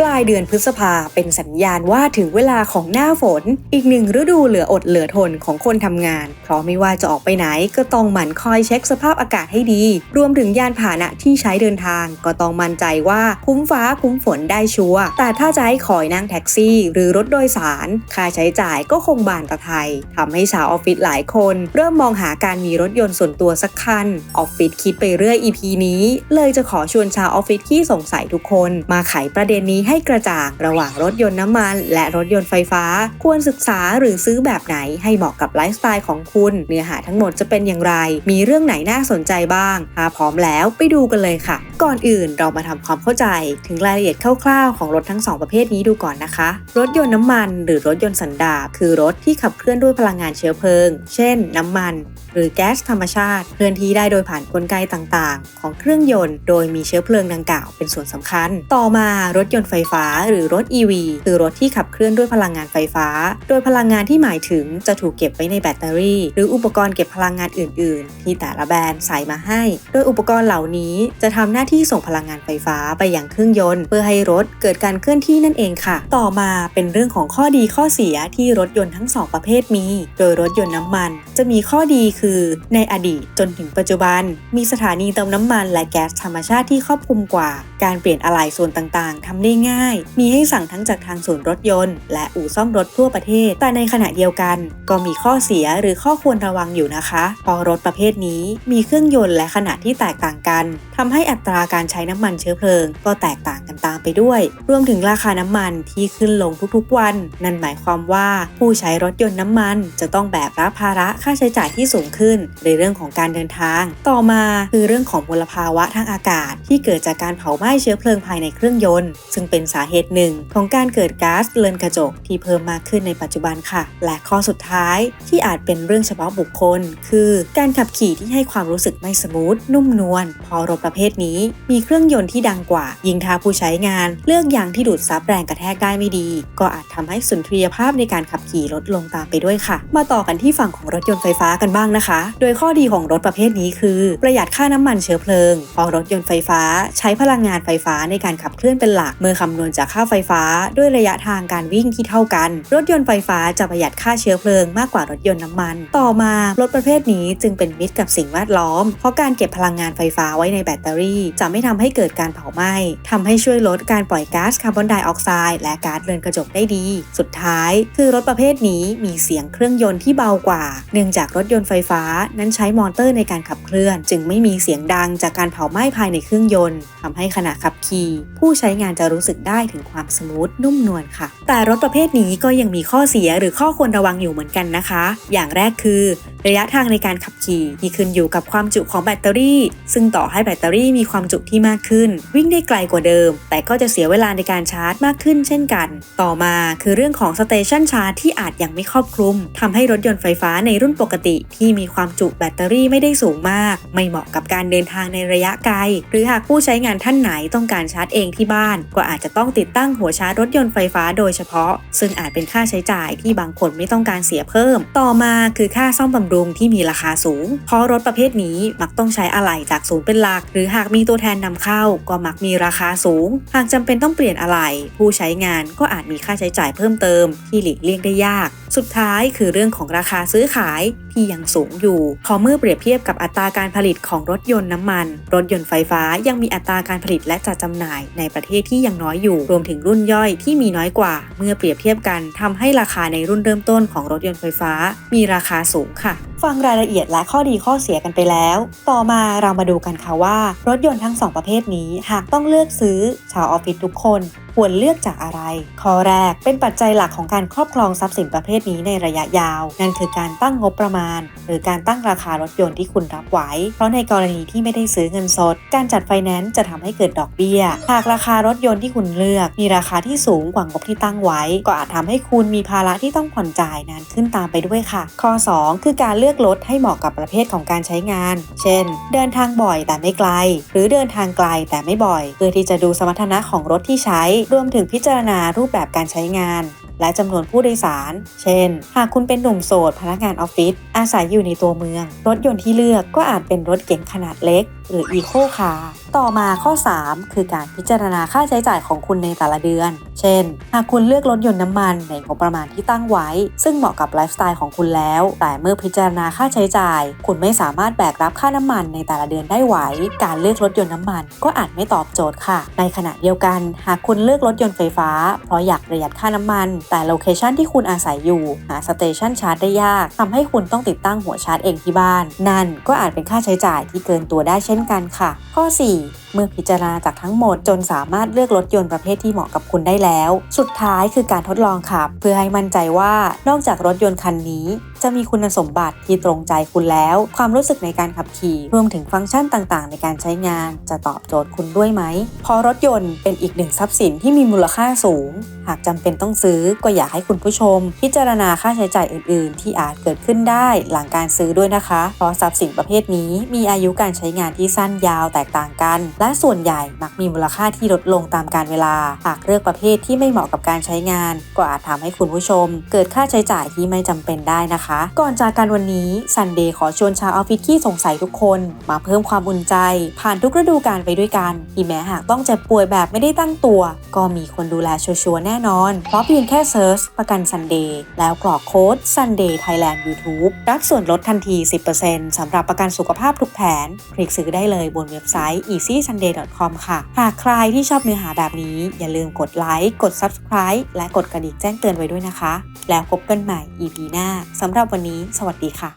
ปลายเดือนพฤษภาเป็นสัญญาณว่าถึงเวลาของหน้าฝน อีกหนึ่งฤดูเหลืออดเหลือทนของคนทำงาน เพราะไม่ว่าจะออกไปไหนก็ต้องหมั่นคอยเช็คสภาพอากาศให้ดี รวมถึงยานพาหนะที่ใช้เดินทาง ก็ต้องมั่นใจว่าคุ้มฟ้าคุ้มฝนได้ชัวร์แต่ถ้าจะให้คอยนั่งแท็กซี่ หรือรถโดยสาร ค่าใช้จ่ายก็คงบานตะไทยทำให้ชาวออฟฟิศหลายคน เริ่มมองหาการมีรถยนต์ส่วนตัวสักคันออฟฟิศคิดไปเรื่อย EP นี้ เลยจะขอชวนชาวออฟฟิศที่สงสัยทุกคน มาไขประเด็นนี้ให้กระจ่างระหว่างรถยนต์น้ำมัน และรถยนต์ไฟฟ้า ควรศึกษาหรือซื้อแบบไหนให้เหมาะกับไลฟ์สไตล์ของคุณ เนื้อหาทั้งหมดจะเป็นอย่างไร มีเรื่องไหนน่าสนใจบ้างถ้าพร้อมแล้วไปดูกันเลยค่ะ ก่อนอื่นเรามาทำความเข้าใจ ถึงรายละเอียดคร่าวๆของรถทั้งสองประเภทนี้ดูก่อนนะคะ รถยนต์น้ำมันหรือรถยนต์สันดาปคือรถที่ขับเคลื่อนด้วยพลังงานเชื้อเพลิง เช่น น้ำมัน หรือแก๊สธรรมชาติ เคลื่อนที่ได้โดยผ่านกลไกต่างๆ ของเครื่องยนต์ โดยมีเชื้อเพลิงดังกล่าวเป็นส่วนสำคัญ ต่อมารถยนต์ไฟฟ้า หรือรถ EV คือรถที่ขับเคลื่อนด้วยพลังงานไฟฟ้า โดยพลังงานที่หมายถึงจะถูกเก็บไว้ในแบตเตอรี่ หรืออุปกรณ์เก็บพลังงานอื่น ๆ ที่แต่ละแบรนด์ใส่มาให้ โดยอุปกรณ์เหล่านี้จะทำหน้าที่ส่งพลังงานไฟฟ้าไปยังเครื่องยนต์ เพื่อให้รถเกิดการเคลื่อนที่นั่นเองค่ะ ต่อมาเป็นเรื่องของข้อดีข้อเสียที่รถยนต์ทั้งสองประเภทมี โดยรถยนต์น้ำมัน จะมีข้อดีคือในอดีตจนถึงปัจจุบัน มีสถานีเติมน้ำมันและแก๊สธรรมชาติที่ครอบคลุมกว่า การเปลี่ยนอะไหล่ส่วนต่าง ๆทำได้ง่ายมีให้สั่งทั้งจากทางศูนย์รถยนต์ และอู่ซ่อมรถทั่วประเทศ แต่ในขณะเดียวกัน ก็มีข้อเสียหรือข้อควรระวังอยู่นะคะเพราะรถประเภทนี้มีเครื่องยนต์และขนาดที่แตกต่างกันทำให้อัตราการใช้น้ำมันเชื้อเพลิง ก็แตกต่างกันตามไปด้วย รวมถึงราคาน้ำมันที่ขึ้นลงทุกๆวัน นั่นหมายความว่าผู้ใช้รถยนต์น้ำมัน จะต้องแบกรับภาระค่าใช้จ่ายที่สูงขึ้นในเรื่องของการเดินทาง ต่อมาคือเรื่องของมลภาวะทางอากาศ ที่เกิดจากการเผาไหม้เชื้อเพลิงภายในเครื่องยนต์ ซึ่งเป็นสาเหตุหนึ่ง ของการเกิดก๊าซเรือนกระจกที่เพิ่มมากขึ้นในปัจจุบันค่ะ และข้อสุดท้ายที่อาจเป็นเรื่องเฉพาะบุคคล คือการขับขี่ที่ให้ความรู้สึกไม่สมูทนุ่มนวลพอรถประเภทนี้ มีเครื่องยนต์ที่ดังกว่า ยิ่งถ้าผู้ใช้งาน เลือกยางที่ดูดซับแรงกระแทกได้ไม่ดี ก็อาจทำให้สุนทรียภาพในการขับขี่ลดลงตามไปด้วยค่ะ มาต่อกันที่ฝั่งของรถยนต์ไฟฟ้ากันบ้างนะคะ โดยข้อดีของรถประเภทนี้คือ ประหยัดค่าน้ำมันเชื้อเพลิงเพราะรถยนต์ไฟฟ้า ใช้พลังงานไฟฟ้าในการขับเคลื่อนเป็นหลักเมื่อคำำนวณจากค่าไฟฟ้าด้วยระยะทางการวิ่งที่เท่ากัน รถยนต์ไฟฟ้าจะประหยัดค่าเชื้อเพลิงมากกว่ารถยนต์น้ำมัน ต่อมารถประเภทนี้จึงเป็นมิตรกับสิ่งแวดล้อม เพราะการเก็บพลังงานไฟฟ้าไว้ในแบตเตอรี่ จะไม่ทำให้เกิดการเผาไหม้ทำให้ช่วยลดการปล่อยก๊าซคาร์บอนไดออกไซด์และก๊าซเรือนกระจกได้ดี สุดท้าย คือรถประเภทนี้มีเสียงเครื่องยนต์ที่เบากว่า เนื่องจากรถยนต์ไฟฟ้านั้นใช้มอเตอร์ในการขับเคลื่อน จึงไม่มีเสียงดังจากการเผาไหม้ภายในเครื่องยนต์ทำให้ขณะขับขี่ ผู้ใช้งานจะรู้สึกได้ถึงความสมูทนุ่มนวลค่ะ แต่รถประเภทนี้ก็ยังมีข้อเสียหรือข้อควรระวังอยู่เหมือนกันนะคะ อย่างแรกคือ ระยะทางในการขับขี่ที่ขึ้นอยู่กับความจุของแบตเตอรี่ ซึ่งต่อให้แบตเตอรี่มีความจุที่มากขึ้น วิ่งได้ไกลกว่าเดิม แต่ก็จะเสียเวลาในการชาร์จมากขึ้นเช่นกัน ต่อมาคือเรื่องของสเตชันชาร์จที่อาจยังไม่ครอบคลุมทำให้รถยนต์ไฟฟ้าในรุ่นปกติ ที่มีความจุแบตเตอรี่ไม่ได้สูงมาก ไม่เหมาะกับการเดินทางในระยะไกล หรือหากผู้ใช้งานท่านไหนต้องการชาร์จเองที่บ้านก็อาจจจะต้องติดตั้งหัวชาร์จรถยนต์ไฟฟ้าโดยเฉพาะ ซึ่งอาจเป็นค่าใช้จ่ายที่บางคนไม่ต้องการเสียเพิ่ม ต่อมาคือค่าซ่อมบำรุงที่มีราคาสูง เพราะรถประเภทนี้มักต้องใช้อะไหล่จากศูนย์เป็นหลัก หรือหากมีตัวแทนนำเข้า ก็มักมีราคาสูง หากจำเป็นต้องเปลี่ยนอะไหล่ผู้ใช้งานก็อาจมีค่าใช้จ่ายเพิ่มเติม ที่หลีกเลี่ยงได้ยาก สุดท้ายคือเรื่องของราคาซื้อขายที่ยังสูงอยู่ พอเมื่อเปรียบเทียบกับอัตราการผลิตของรถยนต์น้ำมัน รถยนต์ไฟฟ้ายังมีอัตราการผลิตและจัดจำหน่ายในประเทศที่ยังน้อยอยู่ รวมถึงรุ่นย่อยที่มีน้อยกว่า เมื่อเปรียบเทียบกันทำให้ราคาในรุ่นเริ่มต้นของรถยนต์ไฟฟ้า มีราคาสูงค่ะ ฟังรายละเอียดและข้อดีข้อเสียกันไปแล้ว ต่อมาเรามาดูกันค่ะว่า รถยนต์ทั้งสองประเภทนี้หากต้องเลือกซื้อชาวออฟฟิศทุกคน ควรเลือกจากอะไร ข้อแรกเป็นปัจจัยหลักของการครอบครองทรัพย์สินประเภทนี้ในระยะยาว นั่นคือการตั้งงบประมาณ หรือการตั้งราคารถยนต์ที่คุณรับไหว เพราะในกรณีที่ไม่ได้ซื้อเงินสด การจัดไฟแนนซ์จะทำให้เกิดดอกเบี้ย หากราคารถยนต์ที่คุณเลือก มีราคาที่สูงกว่างบที่ตั้งไว้ ก็อาจทำให้คุณมีภาระที่ต้องผ่อนจ่ายนานขึ้นตามไปด้วยค่ะ ข้อ 2 คือการเลือกรถให้เหมาะกับประเภทของการใช้งาน เช่น เดินทางบ่อยแต่ไม่ไกล หรือเดินทางไกลแต่ไม่บ่อย เพื่อที่จะดูสมรรถนะของรถที่ใช้รวมถึงพิจารณารูปแบบการใช้งาน และจำนวนผู้โดยสาร เช่น หากคุณเป็นหนุ่มโสดพนักงานออฟฟิศอาศัยอยู่ในตัวเมือง รถยนต์ที่เลือกก็อาจเป็นรถเก๋งขนาดเล็ก หรือ Eco Car ต่อมาข้อ 3 คือการพิจารณาค่าใช้จ่ายของคุณในแต่ละเดือน เช่น หากคุณเลือกรถยนต์น้ำมันในงบประมาณที่ตั้งไว้ ซึ่งเหมาะกับไลฟ์สไตล์ของคุณแล้ว แต่เมื่อพิจารณาค่าใช้จ่าย คุณไม่สามารถแบกรับค่าน้ำมันในแต่ละเดือนได้ไหว การเลือกรถยนต์น้ำมัน ก็อาจไม่ตอบโจทย์ค่ะ ในขณะเดียวกัน หากคุณเลือกรถยนต์ไฟฟ้า เพราะอยากประหยัดค่าน้ำมัน แต่โลเคชันที่คุณอาศัยอยู่ หาสเตชันชาร์จได้ยากทำให้คุณต้องติดตั้งหัวชาร์จเองที่บ้าน นั่นก็อาจเป็นค่าใช้จ่ายที่เกินตัวได้เช่นกันค่ะ ข้อ 4 เมื่อพิจารณาจากทั้งหมดจนสามารถเลือกรถยนต์ประเภทที่เหมาะกับคุณได้แล้ว สุดท้ายคือการทดลองขับ เพื่อให้มั่นใจว่านอกจากรถยนต์คันนี้ จะมีคุณสมบัติที่ตรงใจคุณแล้ว ความรู้สึกในการขับขี่รวมถึงฟังก์ชันต่างๆ ในการใช้งาน จะตอบโจทย์คุณด้วยไหมเพอรถยนต์เป็นอีกหนึ่งทรัพย์สินที่มีมูลค่าสูง หากจำเป็นต้องซื้อก็อยากให้คุณผู้ชม พิจารณาค่าใช้จ่ายอื่น ๆ ที่อาจเกิดขึ้นได้หลังการซื้อด้วยนะคะ เพราะทรัพย์สินประเภทนี้มีอายุการใช้งานที่สั้นยาวแตกต่างกัน และส่วนใหญ่มักมีมูลค่าที่ลดลงตามกาลเวลา หากเลือกประเภทที่ไม่เหมาะกับการใช้งาน ก็อาจทำให้คุณผู้ชม เกิดค่าใช้จ่ายที่ไม่จำเป็นได้นะคะก่อนจากกันวันนี้ซันเดย์ขอชวนชาวออฟฟิศที่สงสัยทุกคน มาเพิ่มความอุ่นใจ ผ่านทุกฤดูกาลไปด้วยกันที่แม้หากต้องเจ็บป่วยแบบไม่ได้ตั้งตัว ก็มีคนดูแลชัวร์แน่นอน เพราะเพียงแค่เซิร์ชประกันซันเดย์แล้วกรอกโค้ด Sunday Thailand YouTube รับส่วนลดทันที 10%สำหรับประกันสุขภาพทุกแผน คลิกซื้อได้เลยบนเว็บไซต์ easysunday.com ค่ะ หากใครที่ชอบเนื้อหาแบบนี้ อย่าลืมกดไลค์ กด Subscribe และกดกระดิ่งแจ้งเตือนไว้ด้วยนะคะ แล้วพบกันใหม่ EP หน้าสำหรับรับวันนี้ สวัสดีค่ะ